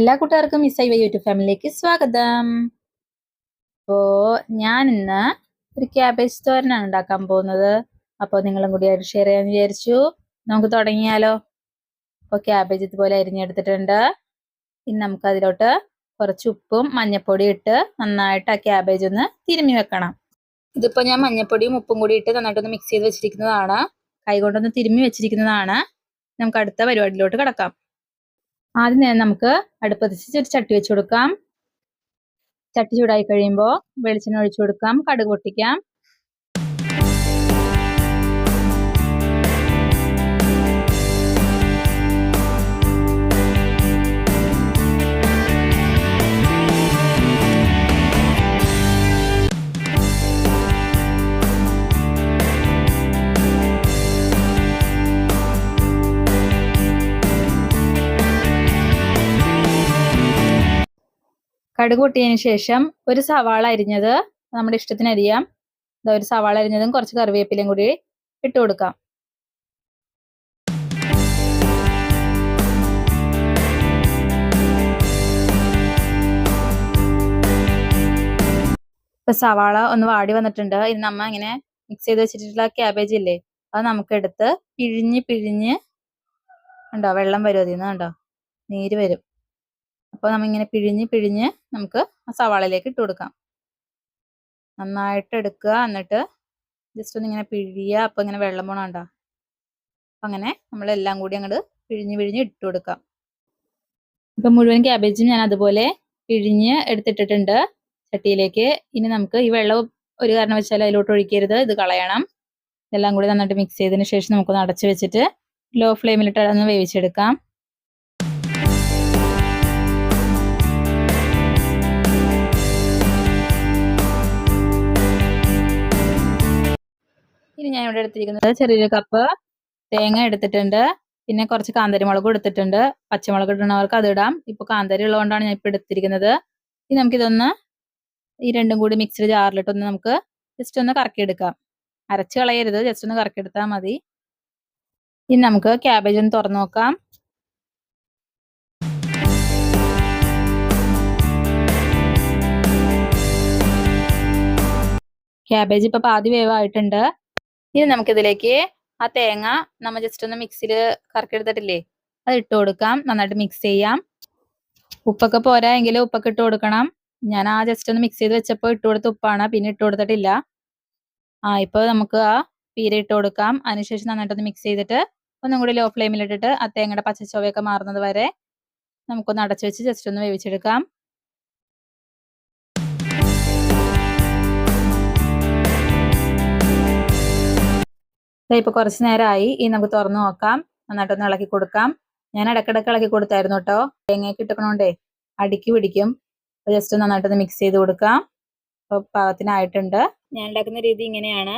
എല്ലാ കൂട്ടുകാർക്കും miss I Y YouTube ഫാമിലിയിലേക്ക് സ്വാഗതം. അപ്പോൾ ഞാൻ ഇന്ന് ഒരു ക്യാബേജ് തോരനാണ് ഉണ്ടാക്കാൻ പോകുന്നത്. അപ്പോൾ നിങ്ങളും കൂടി ആയിട്ട് ഷെയർ ചെയ്യാമെന്ന് വിചാരിച്ചു. നമുക്ക് തുടങ്ങിയാലോ? അപ്പോൾ ക്യാബേജ് ഇതുപോലെ അരിഞ്ഞെടുത്തിട്ടുണ്ട്. ഇനി നമുക്ക് അതിലോട്ട് കുറച്ച് ഉപ്പും മഞ്ഞപ്പൊടി ഇട്ട് നന്നായിട്ട് ആ ക്യാബേജ് ഒന്ന് തിരുമ്മി വെക്കണം. ഇതിപ്പോൾ ഞാൻ മഞ്ഞപ്പൊടിയും ഉപ്പും കൂടി ഇട്ട് നന്നായിട്ടൊന്ന് മിക്സ് ചെയ്ത് വെച്ചിരിക്കുന്നതാണ്. കൈകൊണ്ടൊന്ന് തിരുമ്മി വെച്ചിരിക്കുന്നതാണ്. നമുക്ക് അടുത്ത പരിപാടിയിലോട്ട് കിടക്കാം. ആദ്യം തന്നെ നമുക്ക് അടുപ്പത്തിച്ച് ഒരു ചട്ടി വെച്ച് കൊടുക്കാം. ചട്ടി ചൂടായി കഴിയുമ്പോൾ വെളിച്ചെണ്ണ ഒഴിച്ചു കൊടുക്കാം. കടുക് പൊട്ടിക്കാം. കടുക് പൊട്ടിയതിന് ശേഷം ഒരു സവാള അരിഞ്ഞത് നമ്മുടെ ഇഷ്ടത്തിന് അരിയാം. ഒരു സവാള അരിഞ്ഞതും കുറച്ച് കറിവേപ്പിലയും കൂടി ഇട്ട് കൊടുക്കാം. ഇപ്പൊ സവാള ഒന്ന് വാടി വന്നിട്ടുണ്ട്. ഇത് നമ്മ ഇങ്ങനെ മിക്സ് ചെയ്ത് വെച്ചിട്ടുള്ള ക്യാബേജ് ഇല്ലേ? അത് നമുക്ക് എടുത്ത് പിഴിഞ്ഞ് പിഴിഞ്ഞ് ഉണ്ടോ വെള്ളം വരും അതിൽ നിന്ന് കണ്ടോ? നീര് വരും. അപ്പോൾ നമ്മ ഇങ്ങനെ പിഴിഞ്ഞ് പിഴിഞ്ഞ് നമുക്ക് സവാളയിലേക്ക് ഇട്ട് കൊടുക്കാം. നന്നായിട്ട് എടുക്കുക. എന്നിട്ട് ജസ്റ്റ് ഒന്ന് ഇങ്ങനെ പിഴിയുക. അപ്പോൾ ഇങ്ങനെ വെള്ളം പോണണ്ട അപ്പം അങ്ങനെ നമ്മളെല്ലാം കൂടി അങ്ങോട്ട് പിഴിഞ്ഞ് പിഴിഞ്ഞ് ഇട്ട് കൊടുക്കാം. ഇപ്പം മുഴുവൻ ക്യാബേജും ഞാൻ അതുപോലെ പിഴിഞ്ഞ് എടുത്തിട്ടിട്ടുണ്ട്. ചട്ടിയിലേക്ക്. ഇനി നമുക്ക് ഈ വെള്ളം ഒരു കാരണം വെച്ചാൽ അതിലോട്ട് ഒഴിക്കരുത്. ഇത് കളയണം. ഇതെല്ലാം കൂടി നന്നായിട്ട് മിക്സ് ചെയ്തതിന് ശേഷം നമുക്കൊന്ന് അടച്ചു വെച്ചിട്ട് ലോ ഫ്ലെയിമിലിട്ട് അതൊന്ന് വേവിച്ചെടുക്കാം. എടുത്തിരിക്കുന്നത് ചെറിയൊരു കപ്പ് തേങ്ങ എടുത്തിട്ടുണ്ട്. പിന്നെ കുറച്ച് കാന്താരി മുളക് എടുത്തിട്ടുണ്ട്. പച്ചമുളക് ഇടുന്നവർക്ക് അത് ഇടാം. ഇപ്പൊ കാന്തരി ഉള്ളതുകൊണ്ടാണ് ഞാൻ ഇപ്പൊ എടുത്തിരിക്കുന്നത്. ഇനി നമുക്കിതൊന്ന് ഈ രണ്ടും കൂടി മിക്സിയിൽ ജാറിലിട്ടൊന്ന് നമുക്ക് ജസ്റ്റ് ഒന്ന് കറക്കിയെടുക്കാം. അരച്ച് കളയരുത്. ജസ്റ്റ് ഒന്ന് കറക്കിയെടുത്താൽ മതി. ഇനി നമുക്ക് ക്യാബേജ് ഒന്ന് തുറന്നു നോക്കാം. ക്യാബേജ് ഇപ്പൊ പാതി വേവായിട്ടുണ്ട്. ഇനി നമുക്കിതിലേക്ക് ആ തേങ്ങ നമ്മൾ ജസ്റ്റ് ഒന്ന് മിക്സിയിൽ കറക്കിയെടുത്തിട്ടില്ലേ? അത് ഇട്ട് കൊടുക്കാം. നന്നായിട്ട് മിക്സ് ചെയ്യാം. ഉപ്പൊക്കെ പോരാ എങ്കിൽ ഉപ്പൊക്കെ ഇട്ട് കൊടുക്കണം. ഞാൻ ആ ജസ്റ്റ് ഒന്ന് മിക്സ് ചെയ്ത് വെച്ചപ്പോൾ ഇട്ട് കൊടുത്ത ഉപ്പാണ്. പിന്നെ ഇട്ട് കൊടുത്തിട്ടില്ല. ആ ഇപ്പോൾ നമുക്ക് ആ പീര ഇട്ട് കൊടുക്കാം. അതിനുശേഷം നന്നായിട്ടൊന്ന് മിക്സ് ചെയ്തിട്ട് ഒന്നും കൂടി ലോ ഫ്ലെയിമിലിട്ടിട്ട് ആ തേങ്ങയുടെ പച്ചച്ചോവയൊക്കെ മാറുന്നത് വരെ നമുക്കൊന്ന് അടച്ചു വെച്ച് ജസ്റ്റ് ഒന്ന് വേവിച്ചെടുക്കാം. ഇപ്പൊ കുറച്ച് നേരമായി ഇനി നമുക്ക് തുറന്നു നോക്കാം. നന്നായിട്ടൊന്ന് ഇളക്കി കൊടുക്കാം. ഞാൻ ഇടക്കിടക്ക് ഇളക്കി കൊടുത്തായിരുന്നു കേട്ടോ. തേങ്ങയൊക്കെ ഇട്ടക്കണോണ്ടേ അടുക്കി പിടിക്കും. ജസ്റ്റ് നന്നായിട്ടൊന്ന് മിക്സ് ചെയ്ത് കൊടുക്കാം. അപ്പോൾ പാകത്തിനായിട്ടുണ്ട്. ഞാൻ ഉണ്ടാക്കുന്ന രീതി ഇങ്ങനെയാണ്.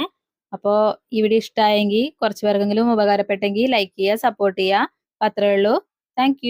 അപ്പോൾ ഈ വീഡിയോ ഇഷ്ടമായെങ്കിൽ കുറച്ച് പേർക്കെങ്കിലും ഉപകാരപ്പെട്ടെങ്കിൽ ലൈക്ക് ചെയ്യുക സപ്പോർട്ട് ചെയ്യുക. അത്രേ ഉള്ളൂ. താങ്ക്